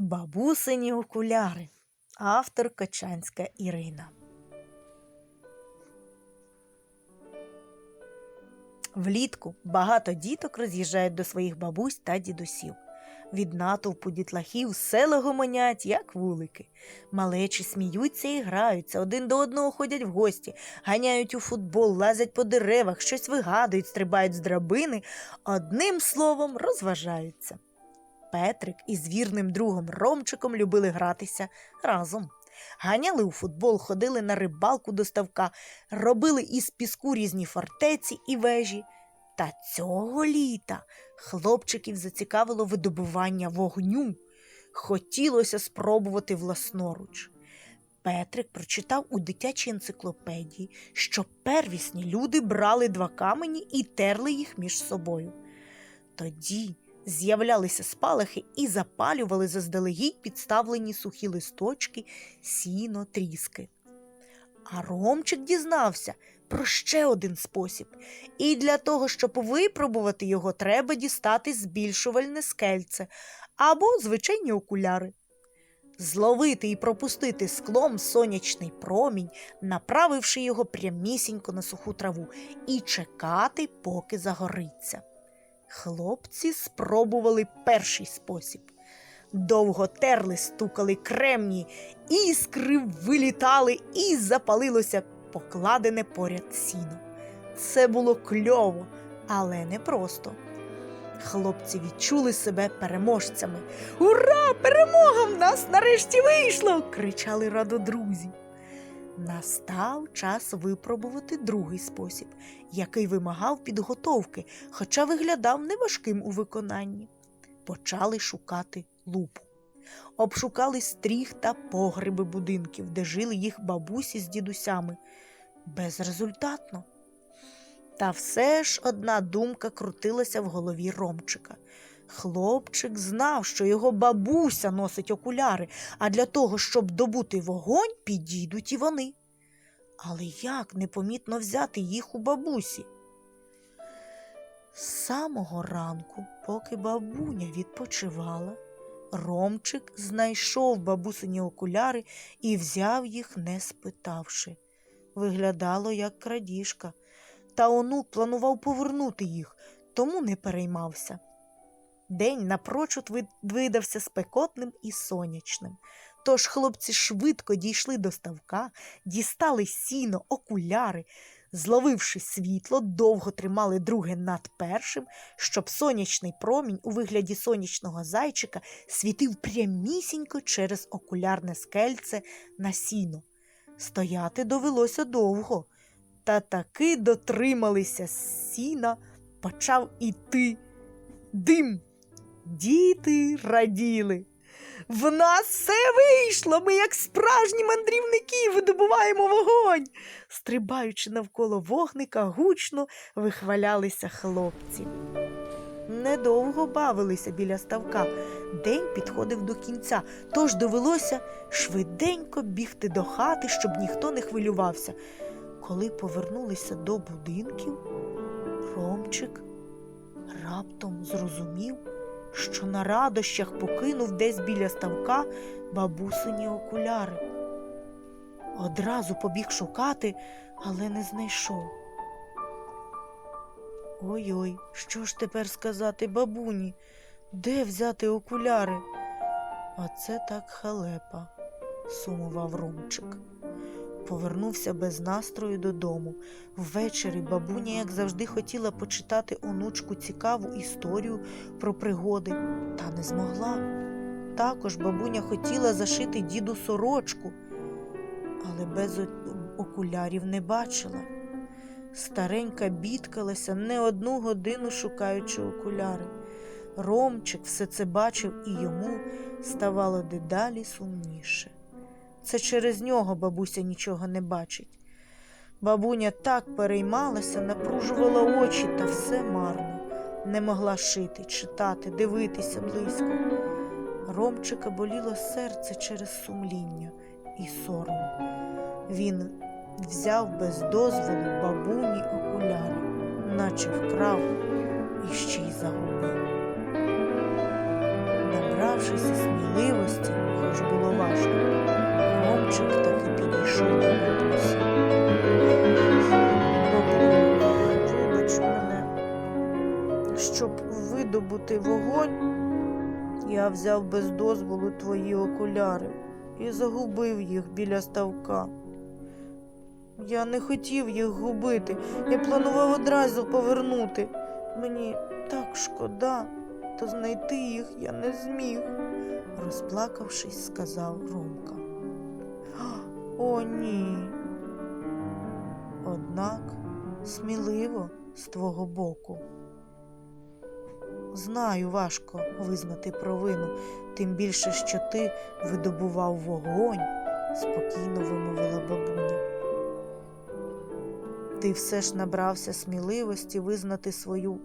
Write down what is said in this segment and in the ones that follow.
Бабусині окуляри. Автор Качанська Ірина. Влітку багато діток роз'їжджають до своїх бабусь та дідусів. Від натовпу дітлахів села гомонять, як вулики. Малечі сміються і граються, один до одного ходять в гості, ганяють у футбол, лазять по деревах, щось вигадують, стрибають з драбини, одним словом розважаються. Петрик із вірним другом Ромчиком любили гратися разом. Ганяли у футбол, ходили на рибалку до ставка, робили із піску різні фортеці і вежі. Та цього літа хлопчиків зацікавило видобування вогню. Хотілося спробувати власноруч. Петрик прочитав у дитячій енциклопедії, що первісні люди брали два камені і терли їх між собою. Тоді з'являлися спалахи і запалювали заздалегідь підставлені сухі листочки, сіно, тріски. А Ромчик дізнався про ще один спосіб, і для того, щоб випробувати його, треба дістати збільшувальне скельце або звичайні окуляри. Зловити і пропустити склом сонячний промінь, направивши його прямісінько на суху траву, і чекати, поки загориться. Хлопці спробували перший спосіб. Довго терли, стукали кремні, іскри вилітали і запалилося покладене поряд сіно. Це було кльово, але не просто. Хлопці відчули себе переможцями. Ура! Перемога в нас нарешті вийшло! кричали радо друзі. Настав час випробувати другий спосіб, який вимагав підготовки, хоча виглядав неважким у виконанні. Почали шукати лупу. Обшукали стріх та погреби будинків, де жили їх бабусі з дідусями. Безрезультатно. Та все ж одна думка крутилася в голові Ромчика. Хлопчик знав, що його бабуся носить окуляри, а для того, щоб добути вогонь, підійдуть і вони. Але як непомітно взяти їх у бабусі? З самого ранку, поки бабуня відпочивала, Ромчик знайшов бабусині окуляри і взяв їх, не спитавши. Виглядало як крадіжка, та онук планував повернути їх, тому не переймався. День напрочуд видався спекотним і сонячним. Тож хлопці швидко дійшли до ставка, дістали сіно, окуляри, зловивши світло, довго тримали друге над першим, щоб сонячний промінь у вигляді сонячного зайчика світив прямісінько через окулярне скельце на сіно. Стояти довелося довго, та таки дотрималися сіна, почав іти дим. Діти раділи. В нас все вийшло. Ми, як справжні мандрівники, видобуваємо вогонь. Стрибаючи навколо вогника, гучно вихвалялися хлопці. Недовго бавилися біля ставка. День підходив до кінця, тож довелося швиденько бігти до хати, щоб ніхто не хвилювався. Коли повернулися до будинків, Ромчик раптом зрозумів, що на радощах покинув десь біля ставка бабусині окуляри. Одразу побіг шукати, але не знайшов. Ой-ой, що ж тепер сказати бабуні? Де взяти окуляри? Оце так халепа, сумував Ромчик. Повернувся без настрою додому. Ввечері бабуня, як завжди, хотіла почитати онучку цікаву історію про пригоди, та не змогла. Також бабуня хотіла зашити діду сорочку, але без окулярів не бачила. Старенька бідкалася не одну годину шукаючи окуляри. Ромчик все це бачив і йому ставало дедалі сумніше. Це через нього бабуся нічого не бачить. Бабуня так переймалася, напружувала очі, та все марно. Не могла шити, читати, дивитися близько. Ромчика боліло серце через сумління і сором. Він взяв без дозволу бабуні окуляри, наче вкрав і ще й загубив. Набравшися сміливості, пішов помитися. Бабуню, вибач мене, щоб видобути вогонь, я взяв без дозволу твої окуляри і загубив їх біля ставка. Я не хотів їх губити, я планував одразу повернути. Мені так шкода, то знайти їх я не зміг, розплакавшись, сказав Ромка. О, ні. Однак сміливо з твого боку. Знаю, важко визнати провину, тим більше, що ти видобував вогонь, спокійно вимовила бабуня. Ти все ж набрався сміливості визнати свою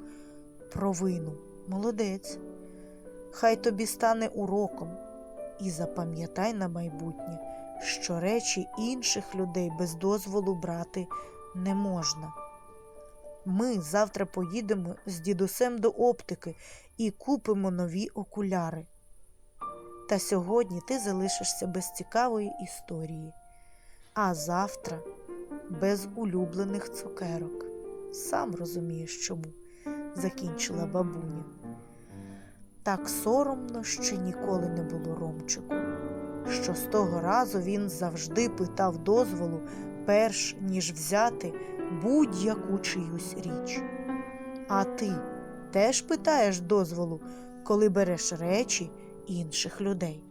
провину. Молодець. Хай тобі стане уроком. І запам'ятай на майбутнє, що речі інших людей без дозволу брати не можна. Ми завтра поїдемо з дідусем до оптики і купимо нові окуляри. Та сьогодні ти залишишся без цікавої історії, а завтра без улюблених цукерок. Сам розумієш чому, закінчила бабуня. Так соромно ще ніколи не було Ромчику, що з того разу він завжди питав дозволу, перш ніж взяти будь-яку чиюсь річ. А ти теж питаєш дозволу, коли береш речі інших людей.